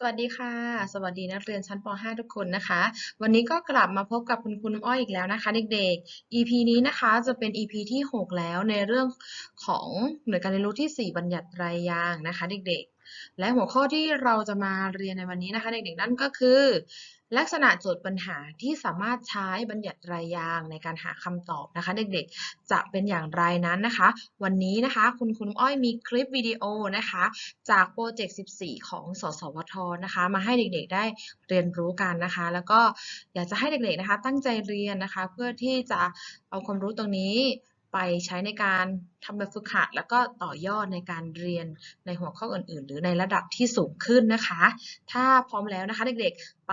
สวัสดีค่ะ สวัสดีนักเรียนชั้นป .5 ทุกคนนะคะ วันนี้ก็กลับมาพบกับคุณครูน้ำอ้อยอีกแล้วนะคะ เด็กๆ EP นี้นะคะจะเป็น EP ที่ 6 แล้วในเรื่องของหน่วยการเรียนรู้ที่ 4 บัญญัติรายยางนะคะ เด็กๆ และหัวข้อที่เราจะมาเรียนในวันนี้นะคะ เด็กๆ นั่นก็คือ ลักษณะโจทย์ปัญหาที่สามารถใช้บัญญัติรายยางในการหาคำตอบนะคะ เด็กๆ จะเป็นอย่างไรนั้นนะคะ วันนี้นะคะคุณครูน้ำอ้อยมีคลิปวิดีโอนะคะ จากโปรเจกต์ 14 ของสสวทนะคะ มาให้เด็กๆ ได้เรียนรู้กันนะคะ แล้วก็อยากจะให้เด็กๆนะคะ ตั้งใจเรียนนะคะ เพื่อที่จะเอาความรู้ตรงนี้ ไปใช้ในการทำแบบฝึกหัด แล้วก็ต่อยอดในการเรียนในหัวข้ออื่น ๆ หรือในระดับที่สูงขึ้นนะคะ ถ้าพร้อมแล้วนะคะเด็กๆ ไป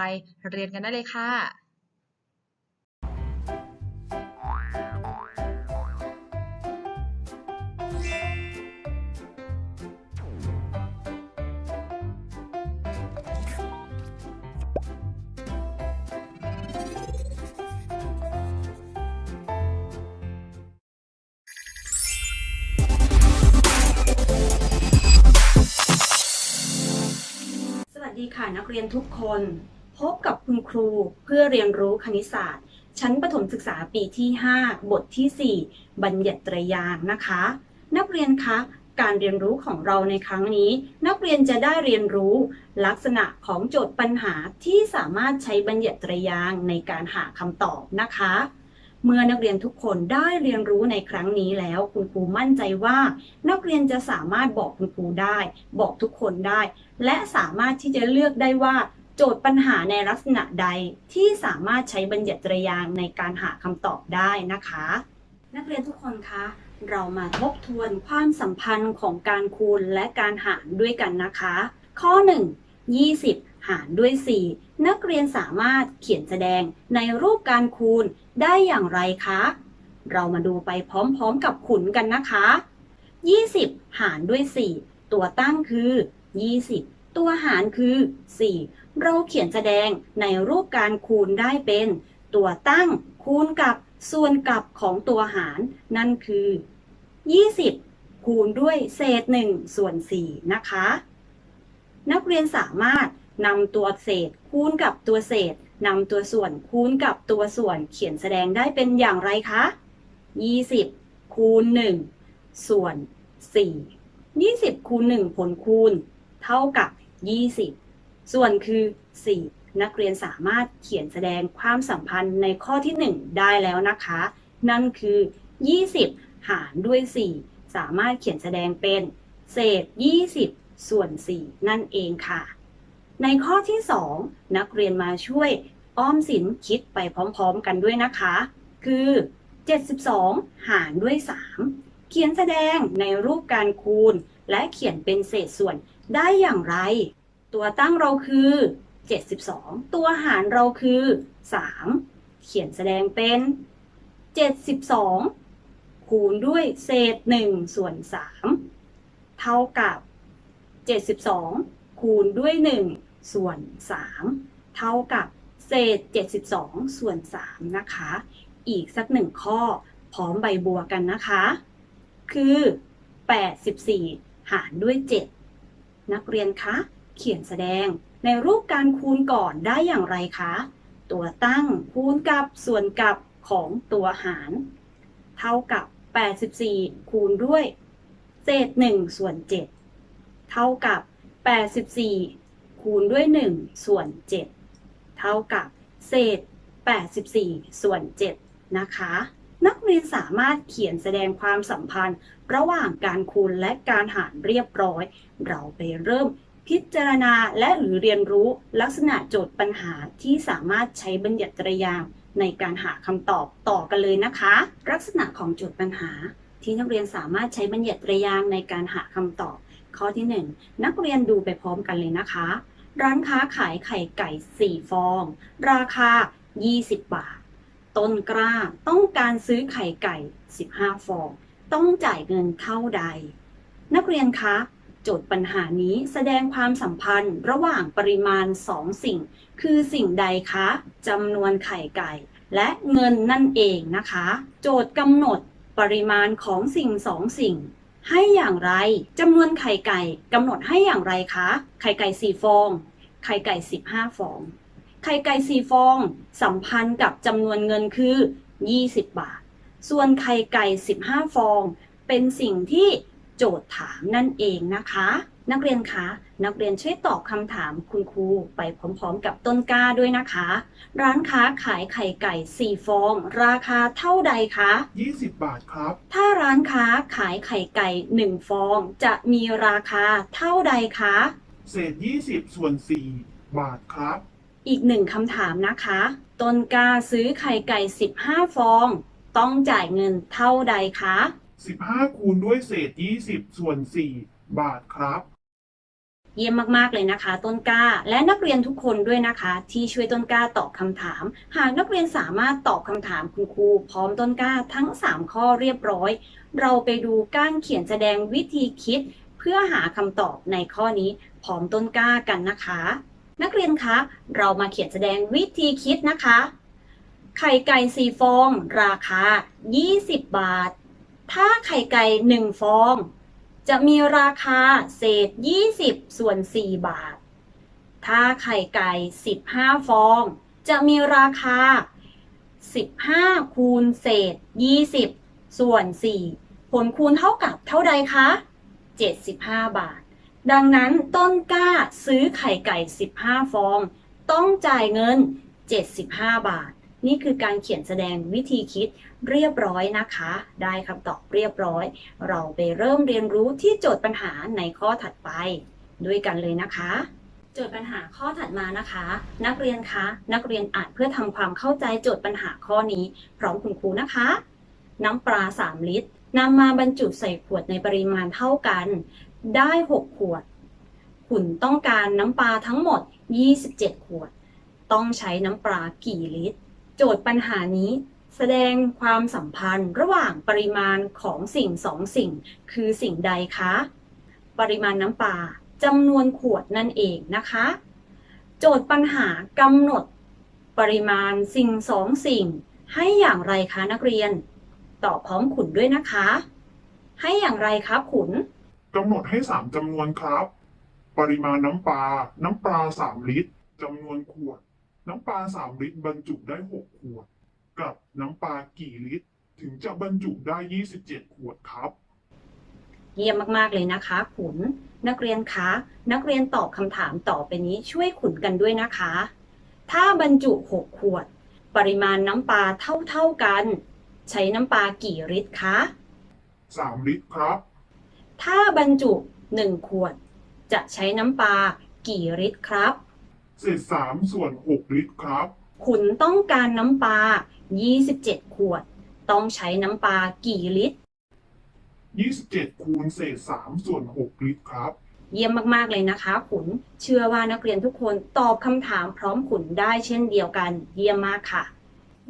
เรียนกันได้เลยค่ะ ค่ะนักเรียนทุกคน พบกับคุณครูเพื่อเรียนรู้คณิตศาสตร์ ชั้นประถมศึกษาปีที่ 5 บทที่ 4 บัญญัติตรยางนะคะ นักเรียนคะการเรียนรู้ของเราในครั้งนี้ นักเรียนจะได้เรียนรู้ ลักษณะของโจทย์ปัญหาที่สามารถใช้บัญญัติตรยางในการหาคำตอบนะคะ เมื่อนักเรียนทุกคนได้เรียนรู้ในครั้งนี้แล้ว คุณครูมั่นใจว่า นักเรียนจะสามารถบอกคุณครูได้ บอกทุกคนได้ และสามารถที่จะเลือกได้ว่า โจทย์ปัญหาในลักษณะใดที่สามารถใช้บัญญัติรยางในการหาคำตอบได้นะคะ นักเรียนทุกคนคะเรามาทบทวนความสัมพันธ์ของการคูณและการหารด้วยกันนะคะ ข้อ 1 20 หารด้วย 4 นักเรียนสามารถเขียนแสดงในรูปการคูณได้อย่างไรคะ เรามาดูไปพร้อมๆกับขุนกันนะคะ 20 หารด้วย 4 ตัวตั้งคือ 20 ตัวหารคือ 4 เราเขียนแสดงในรูปการคูณได้เป็น ตัวตั้งคูณกับส่วนกลับของตัวหาร นั่นคือ 20 คูณด้วยเศษ 1 ส่วน 4 นะคะ นักเรียนสามารถ นำตัวเศษ คูณกับตัวเศษนำตัวส่วนคูณกับตัวส่วนเขียนแสดงได้เป็นอย่างไรคะ 20 คูณ 1 ส่วน 4 20 คูณ 1 ผลคูณ เท่ากับ 20 ส่วนคือ 4 นักเรียนสามารถเขียนแสดงความสัมพันธ์ในข้อที่ 1 ได้แล้วนะคะ นั่นคือ 20 หารด้วย 4 สามารถเขียนแสดงเป็น เศษ 20 ส่วน 4 นั่นเองค่ะ ในข้อที่ 2 นักเรียนมาช่วยอ้อมสินคิดไปพร้อมๆกันด้วยนะคะ คือ 72 หารด้วย 3 เขียนแสดงในรูปการคูณ และเขียนเป็นเศษส่วนได้อย่างไร ตัวตั้งเราคือ 72 ตัวหารเราคือ 3 เขียนแสดงเป็น 72 คูณด้วยเศษ 1 ส่วน 3 เท่ากับ 72 คูณด้วย 1 ส่วน 3 เท่ากับเศษ 72 ส่วน 3 นะคะ อีกสักหนึ่งข้อพร้อมใบบัวกันนะคะ คือ 84 หารด้วย 7 นักเรียนคะ เขียนแสดงในรูปการคูณก่อนได้อย่างไรคะ ตัวตั้งคูณกับส่วนกับของตัวหาร เท่ากับ 84 คูณด้วย เศษ 1 ส่วน 7 เท่ากับ 84 คูณด้วย 1 ส่วน 7 เท่ากับเศษ 84 ส่วน 7 นะคะ นักเรียนสามารถเขียนแสดงความสัมพันธ์ ระหว่างการคูณและการหารเรียบร้อย เราไปเริ่มพิจารณาและหรือเรียนรู้ลักษณะโจทย์ปัญหาที่สามารถใช้บัญญัติตรยางในการหาคำตอบต่อกันเลยนะคะ ลักษณะของโจทย์ปัญหา ที่นักเรียนสามารถใช้บัญญัติตรยางในการหาคำตอบ ข้อที่ 1 นักเรียนดูไปพร้อมกันเลยนะคะ ร้านค้าขายไข่ไก่ 4 ฟอง ราคา 20 บาท ต้นกล้าต้องการซื้อไข่ไก่ 15 ฟอง ต้องจ่ายเงินเท่าใด นักเรียนคะ โจทย์ปัญหานี้แสดงความสัมพันธ์ระหว่างปริมาณ 2 สิ่ง คือสิ่งใดคะจำนวนไข่ไก่ และเงินนั่นเองนะคะ โจทย์กำหนดปริมาณของสิ่งสองสิ่ง ให้อย่างไรจำนวนไข่ไก่กำหนดให้อย่างไรคะ ไข่ไก่4ฟอง ไข่ไก่15ฟอง ไข่ไก่4ฟอง สัมพันธ์กับจำนวนเงินคือ20บาท ส่วนไข่ไก่15ฟอง เป็นสิ่งที่โจทย์ถามนั่นเองนะคะ นักเรียนคะ นักเรียนช่วยตอบคำถามคุณครูไปพร้อมๆ กับต้นกล้าด้วยนะคะ ร้านค้าขายไข่ไก่ 4 ฟอง ราคาเท่าใดคะ 20 บาทครับ ถ้าร้านค้าขายไข่ไก่ 1 ฟอง จะมีราคาเท่าใดคะ เศษ 20 ส่วน 4 บาทครับ อีกหนึ่งคำถามนะคะ ต้นกล้าซื้อไข่ไก่ 15 ฟอง ต้องจ่ายเงินเท่าใดคะ 15 คูณด้วยเศษ 20 ส่วน 4 บาทครับ เยี่ยมมากๆเลยนะคะ ต้นกล้า และนักเรียนทุกคนด้วยนะคะ ที่ช่วยต้นกล้าตอบคำถาม หากนักเรียนสามารถตอบคำถามคุณครูพร้อมต้นกล้าทั้ง 3 ข้อเรียบร้อย เราไปดูการเขียนแสดงวิธีคิด เพื่อหาคำตอบในข้อนี้พร้อมต้นกล้ากันนะคะ นักเรียนคะเรามาเขียนแสดงวิธีคิดนะคะ ไข่ไก่4ฟอง ราคา 20 บาท ถ้าไข่ไก่1ฟอง จะมีราคาเศษ 20 ส่วน 4 บาท ถ้าไข่ไก่ 15 ฟอง จะมีราคา 15 คูณเศษ 20 ส่วน 4 ผลคูณเท่ากับเท่าใดคะ 75 บาท ดังนั้นต้นกล้าซื้อไข่ไก่ 15 ฟอง ต้องจ่ายเงิน 75 บาท นี่คือการเขียนแสดงวิธีคิดเรียบร้อยนะคะ ได้คำตอบเรียบร้อย เราไปเริ่มเรียนรู้ที่โจทย์ปัญหาในข้อถัดไป ด้วยกันเลยนะคะโจทย์ปัญหาข้อถัดมานะคะ นักเรียนคะนักเรียนอ่านเพื่อทำความเข้าใจโจทย์ปัญหาข้อนี้ พร้อมคุณครูนะคะ น้ำปลา 3 ลิตรนำมาบรรจุใส่ขวดในปริมาณเท่ากัน ได้ 6 ขวดขุนต้องการน้ำปลาทั้งหมด 27 ขวด ต้องใช้น้ำปลากี่ลิตร โจทย์ปัญหานี้แสดงความสัมพันธ์ระหว่างปริมาณของสิ่งสองสิ่ง คือสิ่งใดคะ ปริมาณน้ำปลาจำนวนขวดนั่นเองนะคะ โจทย์ปัญหากำหนด ปริมาณสิ่งสองสิ่ง ให้อย่างไรคะนักเรียน ตอบพร้อมขุนด้วยนะคะ ให้อย่างไรครับขุนกำหนดให้3จำนวนครับ ปริมาณน้ำปลาน้ำปลา3ลิตรจำนวนขวด น้ำปลา3ลิตรบรรจุได้6ขวด กับน้ำปลากี่ลิตร ถึงจะบรรจุได้27ขวดครับ เยี่ยมมากๆเลยนะคะ ขุน นักเรียนคะ นักเรียนตอบคำถามต่อไปนี้ช่วยขุนกันด้วยนะคะ ถ้าบรรจุ6ขวด ปริมาณน้ำปลาเท่าๆกัน ใช้น้ำปลากี่ลิตรคะ3ลิตรครับ ถ้าบรรจุ1ขวด จะใช้น้ำปลากี่ลิตรครับ เศษ3ส่วน6ลิตรครับขุนต้องการน้ำปลา 27 ขวด ต้องใช้น้ำปลากี่ลิตร 27 คูณเศษ3ส่วน6ลิตรครับ เยี่ยมมากๆเลยนะคะ ขุน เชื่อว่านักเรียนทุกคนตอบคำถามพร้อมขุนได้เช่นเดียวกัน เยี่ยมมากค่ะ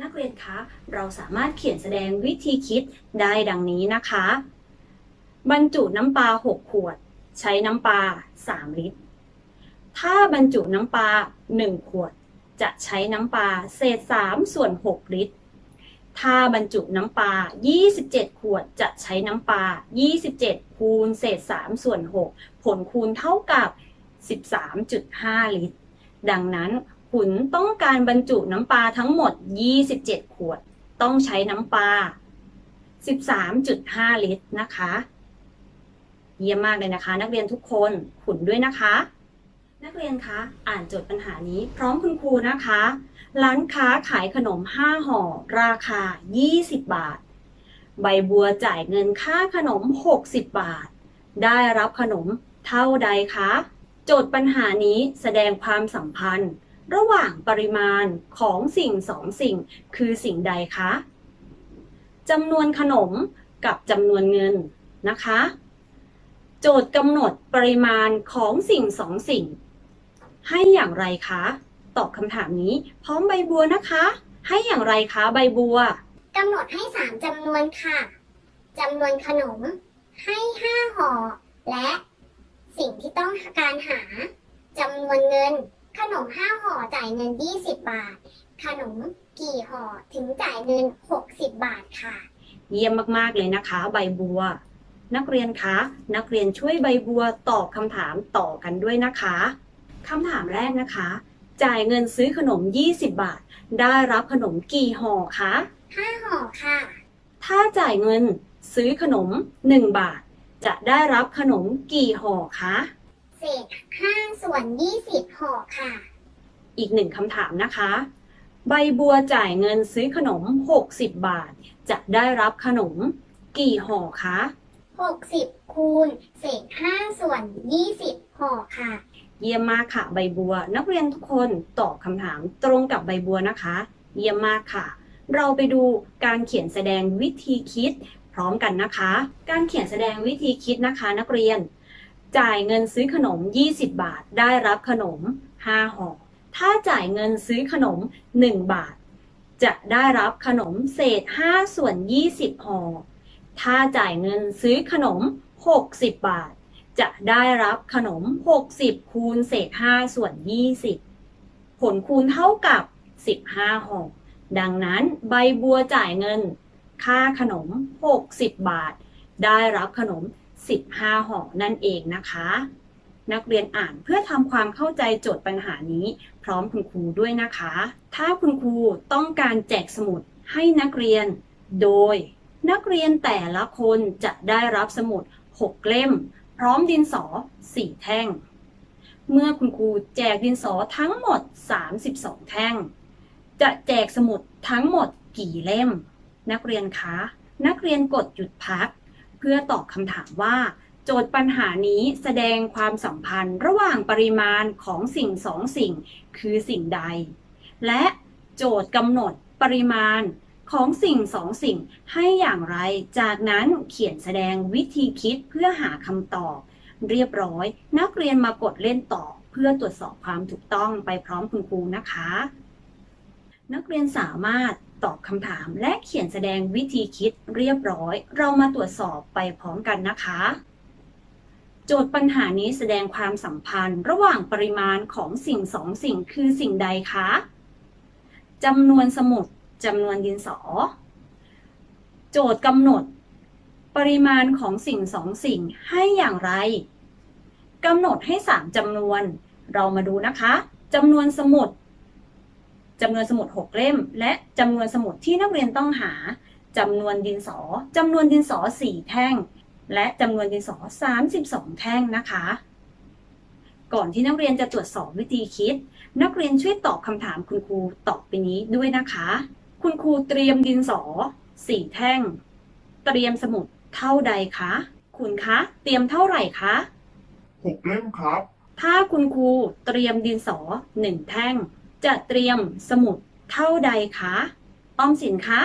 นักเรียนคะ เราสามารถเขียนแสดงวิธีคิดได้ดังนี้นะคะ บรรจุน้ำปลา 6 ขวด ใช้น้ำปลา 3 ลิตร ถ้าบรรจุน้ำปลา 1 ขวด จะใช้น้ำปลาเศษ 3 ส่วน 6 ลิตร ถ้าบรรจุน้ำปลา 27 ขวด จะใช้น้ำปลา 27 คูณเศษ 3 ส่วน 6 ผลคูณเท่ากับ 13.5 ลิตร ดังนั้นขุนต้องการบรรจุน้ำปลาทั้งหมด 27 ขวด ต้องใช้น้ำปลา 13.5 ลิตรนะคะ เยี่ยมมากเลยนะคะ นักเรียนทุกคนขุนด้วยนะคะ นักเรียนคะอ่านโจทย์ปัญหานี้ พร้อมคุณครูนะคะ ร้านค้าขายขนม 5ห่อราคา 20 บาท ใบบัวจ่ายเงินค่าขนม 60 บาท ได้รับขนมเท่าใดคะ โจทย์ปัญหานี้แสดงความสัมพันธ์ ระหว่างปริมาณของสิ่งสองสิ่ง คือสิ่งใดคะจำนวนขนมกับจำนวนเงินนะคะ โจทย์กำหนดปริมาณของสิ่งสองสิ่ง ให้อย่างไรคะ ตอบคำถามนี้ พร้อมใบบัวนะคะ ให้อย่างไรคะใบบัว กำหนดให้สามจำนวนค่ะจำนวนขนม ให้ห้าห่อและสิ่งที่ต้องการหาจำนวนเงิน ขนมห้าห่อจ่ายเงิน 20 บาท ขนมกี่ห่อถึงจ่ายเงิน 60 บาทค่ะ เยี่ยมมากๆเลยนะคะ ใบบัว นักเรียนคะ นักเรียนช่วยใบบัวตอบคำถามต่อกันด้วยนะคะ คำถามแรกนะคะ จ่ายเงินซื้อขนม 20 บาท ได้รับขนมกี่ห่อคะห้าห่อค่ะ ถ้าจ่ายเงินซื้อขนม 1 บาท จะได้รับขนมกี่ห่อคะเศษห้าส่วนยี่สิบห่อค่ะ อีกหนึ่งคำถามนะคะ ใบบัวจ่ายเงินซื้อขนม 60 บาท จะได้รับขนมกี่ห่อคะหกสิบคูณเศษห้าส่วนยี่สิบห่อค่ะ เยี่ยมมากค่ะ ใบบัว นักเรียนทุกคนตอบคำถามตรงกับใบบัวนะคะ เยี่ยมมากค่ะ เราไปดูการเขียนแสดงวิธีคิดพร้อมกันนะคะ การเขียนแสดงวิธีคิดนะคะ นักเรียน จ่ายเงินซื้อขนม 20 บาท ได้รับขนม 5ห่อถ้าจ่ายเงินซื้อขนม 1 บาท จะได้รับขนมเศษ 5 ส่วน 20ห่อถ้าจ่ายเงินซื้อขนม 60 บาท จะได้รับขนม 60 คูณเศษ 5 ส่วน 20 ผลคูณเท่ากับ 15ห่อดังนั้นใบบัวจ่ายเงิน ค่าขนม 60 บาท ได้รับขนม 15ห่อนั่นเองนะคะ นักเรียนอ่านเพื่อทำความเข้าใจโจทย์ปัญหานี้ พร้อมคุณครูด้วยนะคะ ถ้าคุณครูต้องการแจกสมุดให้นักเรียน โดย นักเรียนแต่ละคนจะได้รับสมุด 6 เล่ม พร้อมดินสอ4แท่ง เมื่อคุณครูแจกดินสอทั้งหมด 32 แท่ง จะแจกสมุดทั้งหมดกี่เล่ม นักเรียนคะ นักเรียนกดหยุดพัก เพื่อตอบคำถามว่า โจทย์ปัญหานี้แสดงความสัมพันธ์ระหว่างปริมาณของสิ่งสองสิ่ง คือสิ่งใด และโจทย์กำหนดปริมาณ ของสิ่งสองสิ่งให้อย่างไร จากนั้นเขียนแสดงวิธีคิดเพื่อหาคำตอบ เรียบร้อย นักเรียนมากดเล่นต่อ เพื่อตรวจสอบความถูกต้องไปพร้อมคุณครูนะคะ นักเรียนสามารถตอบคำถามและเขียนแสดงวิธีคิดเรียบร้อย เรามาตรวจสอบไปพร้อมกันนะคะ โจทย์ปัญหานี้แสดงความสัมพันธ์ ระหว่างปริมาณของสิ่งสองสิ่งคือสิ่งใดคะจำนวนสมุด จำนวนดินสอ โจทย์กำหนด ปริมาณของสิ่งสองสิ่งให้อย่างไรกำหนดให้3จำนวน เรามาดูนะคะจำนวนสมุดจำนวนสมุด6เล่ม และจำนวนสมุดที่นักเรียนต้องหาจำนวนดินสอจำนวนดินสอ4แท่ง และจำนวนดินสอ32แท่งนะคะ ก่อนที่นักเรียนจะตรวจสอบวิธีคิด นักเรียนช่วยตอบคำถามคุณครูตอบไปนี้ด้วยนะคะ คุณครูเตรียมดินสอ4แท่ง เตรียมสมุดเท่าใดคะ คุณคะ เตรียมเท่าไหร่คะ หกเล่มครับ ถ้าคุณครูเตรียมดินสอ1แท่ง จะเตรียมสมุดเท่าใดคะออมสินคะ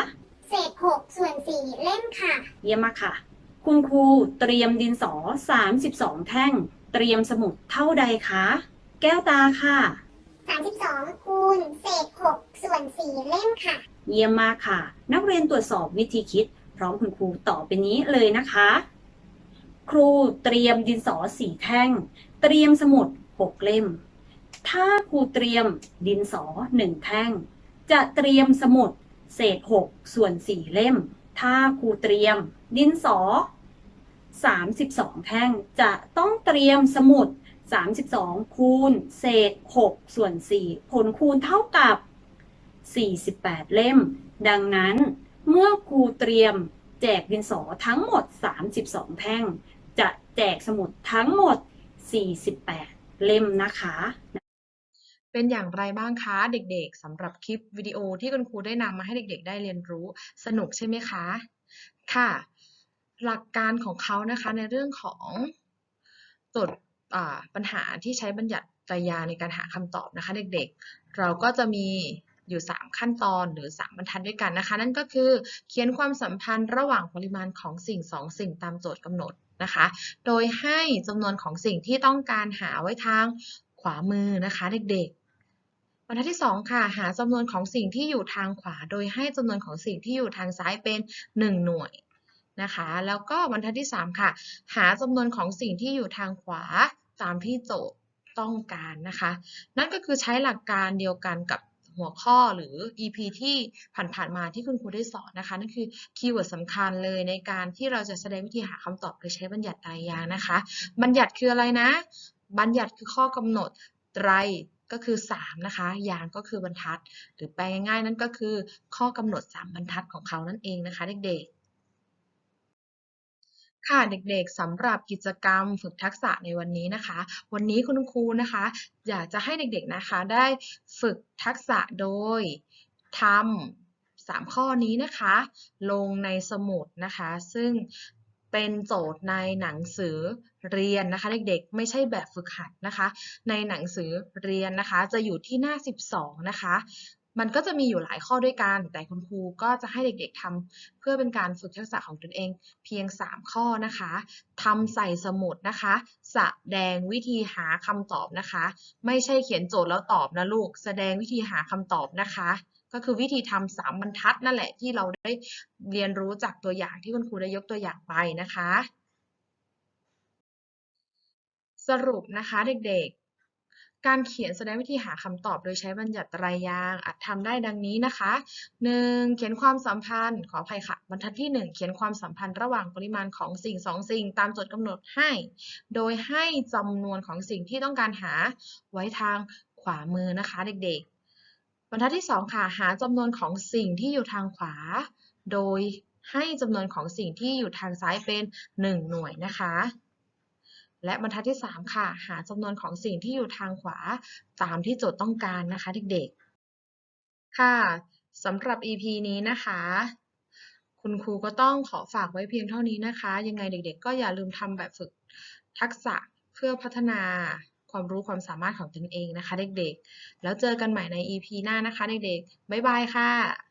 เศษหกส่วนสี่เล่มค่ะ เยี่ยมมากค่ะ คุณครูเตรียมดินสอ 32 แท่ง เตรียมสมุดเท่าใดคะ แก้วตาค่ะ สามสิบสองคูณเศษหกส่วนสี่เล่มค่ะ เยี่ยมมากค่ะ นักเรียนตรวจสอบวิธีคิด พร้อมคุณครูต่อไปนี้เลยนะคะ ครูเตรียมดินสอสี่แท่ง เตรียมสมุด 6 เล่ม ถ้าครูเตรียมดินสอ 1 แท่ง จะเตรียมสมุดเศษ 6 ส่วน 4 เล่ม ถ้าครูเตรียมดินสอ 32 แท่ง จะต้องเตรียมสมุด 32 คูณเศษ 6 ส่วน 4 ผลคูณเท่ากับ 48 เล่ม ดังนั้นเมื่อครูเตรียมแจกดินสอทั้งหมด 32 แท่ง จะแจกสมุดทั้งหมด 48 เล่มนะคะ เป็นอย่างไรบ้างคะเด็กๆสำหรับคลิปวิดีโอที่คุณครูได้นำมาให้เด็กๆ ได้เรียนรู้สนุกใช่ไหมคะ ค่ะ หลักการของเขานะคะในเรื่องของโจทย์อ่า ปัญหาที่ใช้บัญญัติไตรยาในการหาคำตอบนะคะเด็กๆ เราก็จะมีอยู่ 3 ขั้นตอนหรือ 3 บรรทัดด้วยกันนะคะ นั่นก็คือเขียนความสัมพันธ์ระหว่างปริมาณของสิ่ง 2 สิ่งตามโจทย์กำหนดนะคะ โดยให้จำนวนของสิ่งที่ต้องการหาไว้ทางขวามือนะคะเด็กๆ บรรทัดที่ 2 ค่ะ หาจำนวนของสิ่งที่อยู่ทางขวา โดยให้จำนวนของสิ่งที่อยู่ทางซ้ายเป็น 1 หน่วยนะคะ แล้วก็บรรทัดที่ 3 ค่ะ หาจำนวนของสิ่งที่อยู่ทางขวา ตามที่โจทย์ต้องการนะคะ นั่นก็คือใช้หลักการเดียวกันกับหัวข้อหรือ EP ที่ผ่านๆมาที่คุณครูได้สอนนะคะ นั่นคือคีย์เวิร์ดสำคัญเลยในการที่เราจะแสดงวิธีหาคำตอบโดยใช้บัญญัติไตรยางนะคะ บัญญัติคืออะไรนะ บัญญัติคือข้อกำหนดไตรก็คือ 3 นะคะ ยางก็คือบรรทัด หรือแปลง่ายๆนั่นก็คือข้อกำหนด 3 บรรทัดของเขานั่นเองนะคะเด็กๆ ค่ะเด็กๆสำหรับกิจกรรมฝึกทักษะในวันนี้นะคะ วันนี้คุณครูนะคะ อยากจะให้เด็กๆนะคะได้ฝึกทักษะโดยทำสามข้อนี้นะคะ ลงในสมุดนะคะ ซึ่งเป็นโจทย์ในหนังสือเรียนนะคะ เด็กๆ ไม่ใช่แบบฝึกหัดนะคะ ในหนังสือเรียนนะคะ จะอยู่ที่หน้า 12 นะคะ มันก็จะมีอยู่หลายข้อด้วยกัน แต่คุณครูก็จะให้เด็กๆทำเพื่อเป็นการฝึกทักษะของตนเอง เพียง 3 ข้อนะคะทำใส่สมุดนะคะ แสดงวิธีหาคำตอบนะคะ ไม่ใช่เขียนโจทย์แล้วตอบนะลูก แสดงวิธีหาคำตอบนะคะ ก็คือวิธีทำสามบรรทัดนั่นแหละที่เราได้เรียนรู้จากตัวอย่างที่คุณครูได้ยกตัวอย่างไปนะคะ สรุปนะคะเด็กๆ การเขียนแสดงวิธีหาคำตอบโดยใช้บัญญัติตรยางอาจทำได้ดังนี้นะคะ 1. เขียนความสัมพันธ์ขออภัยค่ะ บรรทัดที่ 1 เขียนความสัมพันธ์ระหว่างปริมาณของสิ่งสองสิ่ง ตามโจทย์กำหนดให้ โดยให้จำนวนของสิ่งที่ต้องการหาไว้ทางขวามือนะคะเด็กๆ บรรทัดที่ 2 ค่ะ หาจำนวนของสิ่งที่อยู่ทางขวา โดยให้จำนวนของสิ่งที่อยู่ทางซ้ายเป็น 1 หน่วยนะคะ และบรรทัดที่ 3 ค่ะ หาจำนวนของสิ่งที่อยู่ทางขวาตามที่โจทย์ต้องการนะคะเด็กๆ ค่ะสำหรับ EP นี้นะคะ คุณครูก็ต้องขอฝากไว้เพียงเท่านี้นะคะ ยังไงเด็กๆ ก็อย่าลืมทำแบบฝึกทักษะเพื่อพัฒนาความรู้ความสามารถของตนเองนะคะ เด็กๆ แล้วเจอกันใหม่ใน EP หน้านะคะ เด็กๆ บ๊ายบายค่ะ